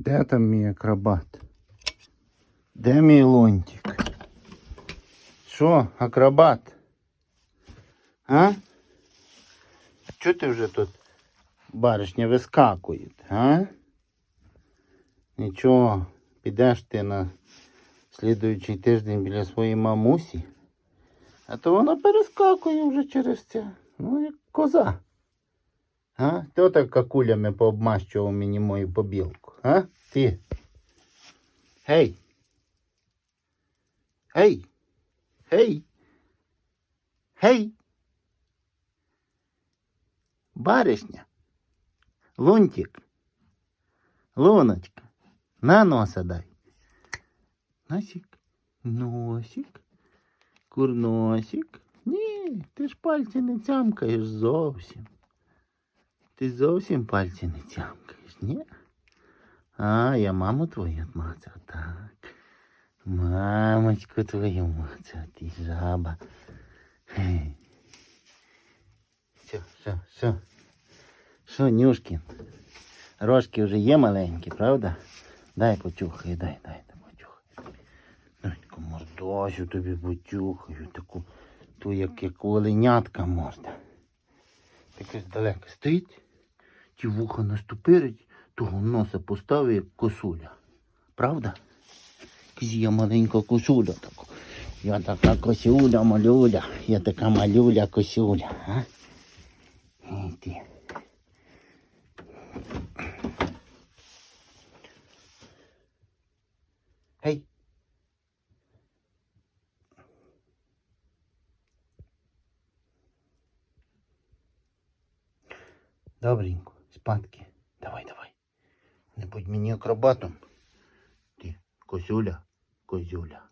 Де там мій акробат? Де мій лунтик? Що, акробат? А? Чого ти вже тут, баришня, вискакує? А? Нічого, підеш ти на слідуючий тиждень біля своєї мамусі, а то вона перескакує вже через це. Ну, як коза. А? Ти отак какулями пообмащував мені мою побілку, а? Ти. Гей. Гей. Гей. Гей. Баришня. Лунтик. Луночка. На носа дай. Носик. Носик. Курносик. Ні, ти ж пальці не цямкаєш зовсім. Ти зовсім пальці не тямкаєш, ні? А, я маму твою мацав, так. Мамочку твою мацав, ти жаба. Хе. Що, що, що? Що, Нюшкін? Рожки вже є маленькі, правда? Дай потюхай, дай, дай, дай потюхай. Дай таку мордосю тобі потюхаю, таку, ту, як, як оленятка морда. Якось далеко стоїть, ті вуха наступирить, того носа поставив, як косуля. Правда? Якась я маленька косуля така. Я така косуля, малюля, я така малюля косуля, а? Ей. Гей. Добренько, спадки. Не будь мені акробатом. Ти, козюля, козюля.